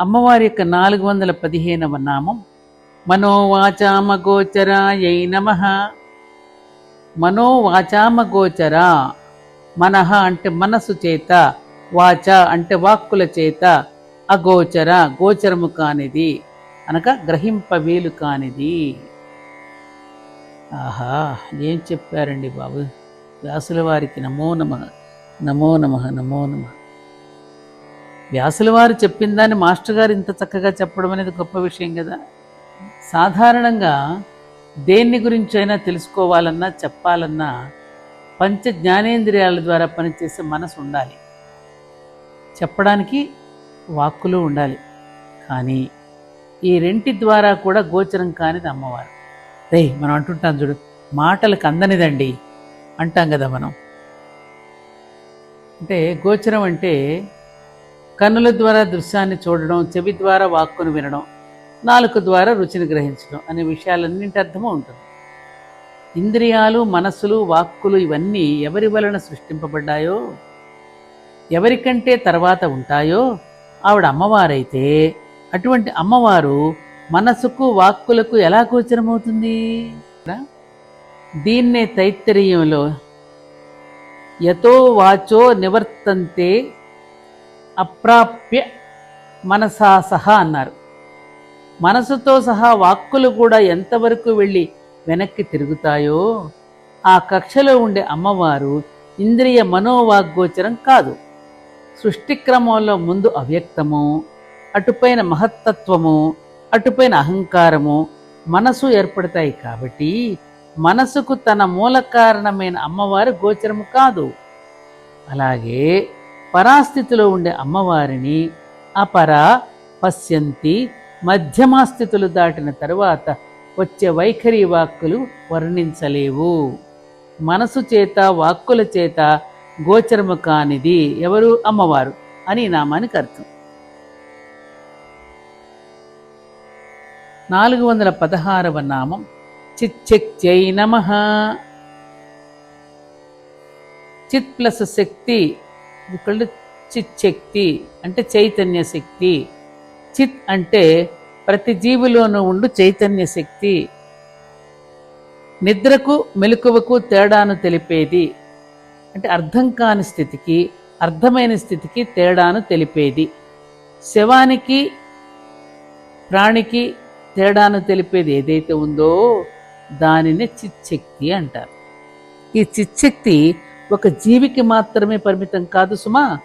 అమ్మవారి యొక్క నాలుగు వందల పదిహేనవ నామం. మనోవాచామగోచరాయై నమ. మనోవాచామగోచర. మనహ అంటే మనసు చేత వాచ అంటే వాక్కుల చేత అగోచర గోచరము కానిది. అనగా గ్రహింప వీలు కానిది. ఆహా ఏం చెప్పారండి బాబు? వ్యాసుల వారికి నమో నమ. నమో నమ నమో నమ. వ్యాసుల వారు చెప్పిన దాన్ని మాస్టర్ గారు ఇంత చక్కగా చెప్పడం అనేది గొప్ప విషయం కదా. సాధారణంగా దేన్ని గురించి అయినా తెలుసుకోవాలన్నా చెప్పాలన్నా పంచ జ్ఞానేంద్రియాల ద్వారా పనిచేసే మనసు ఉండాలి. చెప్పడానికి వాక్కులు ఉండాలి. కానీ ఈ రెంటి ద్వారా కూడా గోచరం కానిది అమ్మవారు. రే మనం అంటుంటాం చూడు మాటలకు అందనిదండి అంటాం కదా మనం. అంటే గోచరం అంటే కన్నుల ద్వారా దృశ్యాన్ని చూడడం చెవి ద్వారా వాక్కును వినడం నాలుక ద్వారా రుచిని గ్రహించడం అనే విషయాలన్నింటి అర్థము ఉంటుంది. ఇంద్రియాలు మనస్సులు వాక్కులు ఇవన్నీ ఎవరి వలన సృష్టింపబడ్డాయో ఎవరికంటే తర్వాత ఉంటాయో ఆవిడ అమ్మవారైతే అటువంటి అమ్మవారు మనసుకు వాక్కులకు ఎలా గోచరమవుతుంది? దీన్నే తైత్తరీయంలో యతో వాచో నివర్తంతే అప్రాప్య మనసా సహా అన్నారు. మనసుతో సహా వాక్కులు కూడా ఎంతవరకు వెళ్ళి వెనక్కి తిరుగుతాయో ఆ కక్షలో ఉండే అమ్మవారు ఇంద్రియ మనోవాగ్గోచరం కాదు. సృష్టి క్రమంలో ముందు అవ్యక్తము అటుపైన మహత్తత్వము అటుపైన అహంకారము మనసు ఏర్పడతాయి కాబట్టి మనసుకు తన మూల కారణమైన అమ్మవారు గోచరము కాదు. అలాగే పరాస్థితిలో ఉండే అమ్మవారిని అపర పశ్యంతి మధ్యమాస్థితులు దాటిన తరువాత వచ్చే వైఖరి వాక్కులు వర్ణించలేవు. మనసు చేత వాక్కుల చేత గోచరము కానిది ఎవరు? అమ్మవారు అని నామానికి అర్థం. నాలుగు వందల పదహారవ నామం. చిచ్చక్త్యై నమ. చిత్ ప్లస్ శక్తి ఇక్కడ శక్తి అంటే చైతన్య శక్తి. చిత్ అంటే ప్రతి జీవిలోనూ ఉండు చైతన్య శక్తి. నిద్రకు మెలకువకు తేడాను తెలిపేది. అంటే అర్థం కాని స్థితికి అర్థమైన స్థితికి తేడాను తెలిపేది. శవానికి ప్రాణికి తేడాను తెలిపేది ఏదైతే ఉందో దానిని చిచ్చక్తి అంటారు. ఈ చిచ్చక్తి ఒక జీవికి మాత్రమే పరిమితం కాదు సుమా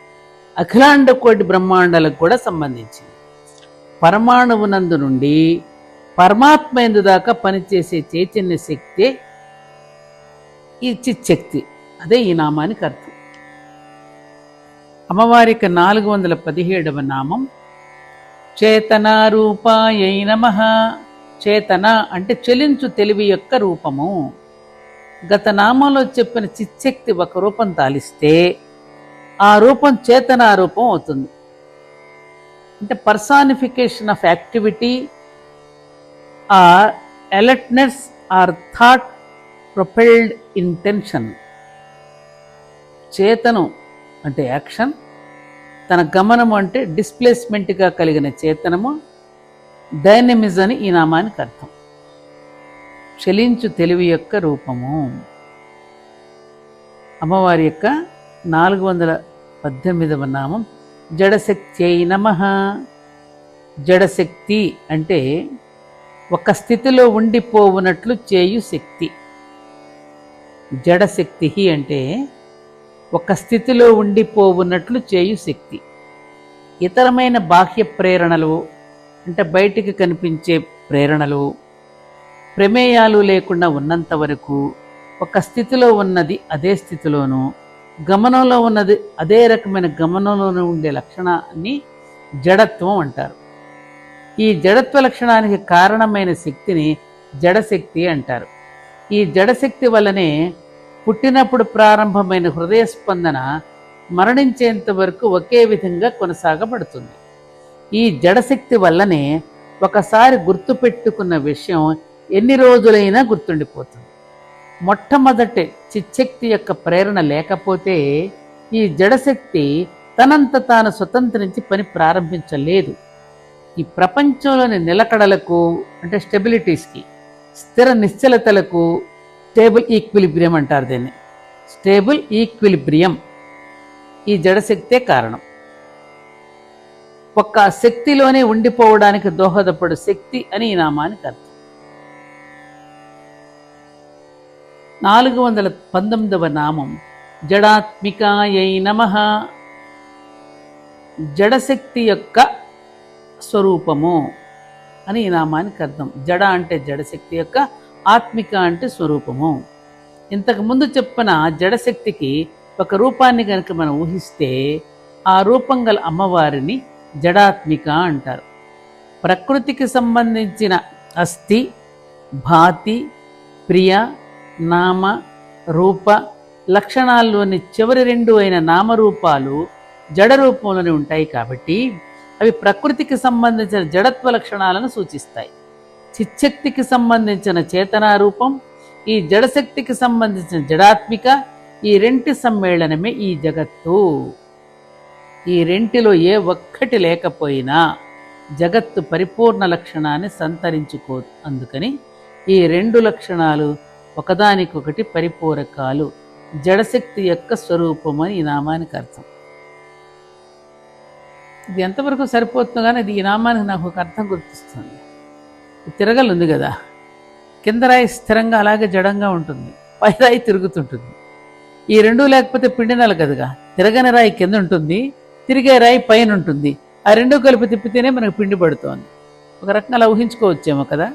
అఖిలాండ కోటి బ్రహ్మాండాలకు కూడా సంబంధించింది. పరమాణువునందు నుండి పరమాత్మ ఎందు దాకా పనిచేసే చైతన్య శక్తి ఈ చిచ్చక్తి అదే ఈ నామానికి అర్థం. అమ్మవారికి నాలుగు వందల పదిహేడవ నామం. చేతనారూపాయ నమ. చేతన అంటే చెలించు తెలివి యొక్క రూపము. గత నామంలో చెప్పిన చిచ్చక్తి ఒక రూపం తాలిస్తే ఆ రూపం చేతనా రూపం అవుతుంది. అంటే personification of activity or alertness or thought propelled intention చేతనం అంటే యాక్షన్ తన గమనము అంటే డిస్ప్లేస్మెంట్గా కలిగిన చేతనము డైనమిజ్ అని ఈ నామానికి అర్థం. చలించు తెలివి యొక్క రూపము. అమ్మవారి యొక్క నాలుగు వందల పద్దెనిమిదవ నామం జడశక్తి అయి నమ. జడశక్తి అంటే ఒక స్థితిలో ఉండిపోవునట్లు చేయు శక్తి. జడశక్తి అంటే ఒక స్థితిలో ఉండిపోవున్నట్లు చేయు శక్తి. ఇతరమైన బాహ్య ప్రేరణలు అంటే బయటికి కనిపించే ప్రేరణలు ప్రమేయాలు లేకుండా ఉన్నంత వరకు ఒక స్థితిలో ఉన్నది అదే స్థితిలోనూ గమనంలో ఉన్నది అదే రకమైన గమనంలోనూ ఉండే లక్షణాన్ని జడత్వం అంటారు. ఈ జడత్వ లక్షణానికి కారణమైన శక్తిని జడశక్తి అంటారు. ఈ జడశక్తి వల్లనే పుట్టినప్పుడు ప్రారంభమైన హృదయ స్పందన మరణించేంత వరకు ఒకే విధంగా కొనసాగబడుతుంది. ఈ జడశక్తి వల్లనే ఒకసారి గుర్తుపెట్టుకున్న విషయం ఎన్ని రోజులైనా గుర్తుండిపోతుంది. మొట్టమొదటి చిచ్చక్తి యొక్క ప్రేరణ లేకపోతే ఈ జడశక్తి తనంత తాను స్వతంత్రించి పని ప్రారంభించలేదు. ఈ ప్రపంచంలోని నిలకడలకు అంటే స్టెబిలిటీస్కి స్థిర నిశ్చలతలకు స్టేబుల్ ఈక్విలిబ్రియం అంటారు దీన్ని. స్టేబుల్ ఈక్విలిబ్రియం ఈ జడశక్తే కారణం. ఒక్క శక్తిలోనే ఉండిపోవడానికి దోహదపడు శక్తి అని ఈ నామానికి అర్థం. నాలుగు వందల పంతొమ్మిదవ నామం. జడాత్మికాయై నమ. జడశక్తి యొక్క స్వరూపము అని ఈ నామానికి అర్థం. జడ అంటే జడశక్తి యొక్క ఆత్మిక అంటే స్వరూపము. ఇంతకు ముందు చెప్పిన జడశక్తికి ఒక రూపాన్ని కనుక మనం ఊహిస్తే ఆ రూపం గల అమ్మవారిని జడాత్మిక అంటారు. ప్రకృతికి సంబంధించిన అస్థి భాతి ప్రియ నామ రూప లక్షణాల్లోని చివరి రెండు అయిన నామరూపాలు జడ రూపంలోనే ఉంటాయి కాబట్టి అవి ప్రకృతికి సంబంధించిన జడత్వ లక్షణాలను సూచిస్తాయి. చిచ్చక్తికి సంబంధించిన చేతనా రూపం ఈ జడశక్తికి సంబంధించిన జడాత్మిక ఈ రెంటి సమ్మేళనమే ఈ జగత్తు. ఈ రెంటిలో ఏ ఒక్కటి లేకపోయినా జగత్తు పరిపూర్ణ లక్షణాన్ని సంతరించుకోదు అందుకని ఈ రెండు లక్షణాలు ఒకదానికొకటి పరిపూరకాలు జడశక్తి యొక్క స్వరూపం అని ఈ నామానికి అర్థం. ఇది ఎంతవరకు సరిపోతుందో కానీ ఇది ఈ నామానికి నాకు ఒక అర్థం గుర్తిస్తుంది. తిరగలు ఉంది కదా. కింద రాయి స్థిరంగా అలాగే జడంగా ఉంటుంది. పై రాయి తిరుగుతుంటుంది. ఈ రెండు లేకపోతే పిండినాలు కదగా. తిరగని రాయి కింద ఉంటుంది తిరిగే రాయి పైన ఉంటుంది. ఆ రెండు కలిపి తిప్పితేనే మనకు పిండి పడుతోంది. ఒక రకంగా అలా ఊహించుకోవచ్చేమో కదా.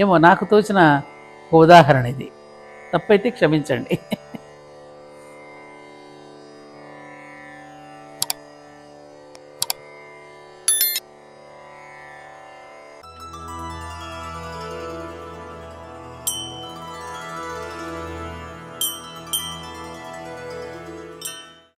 ఏమో నాకు తోచిన ఒక ఉదాహరణ ఇది. తప్పైతే క్షమించండి.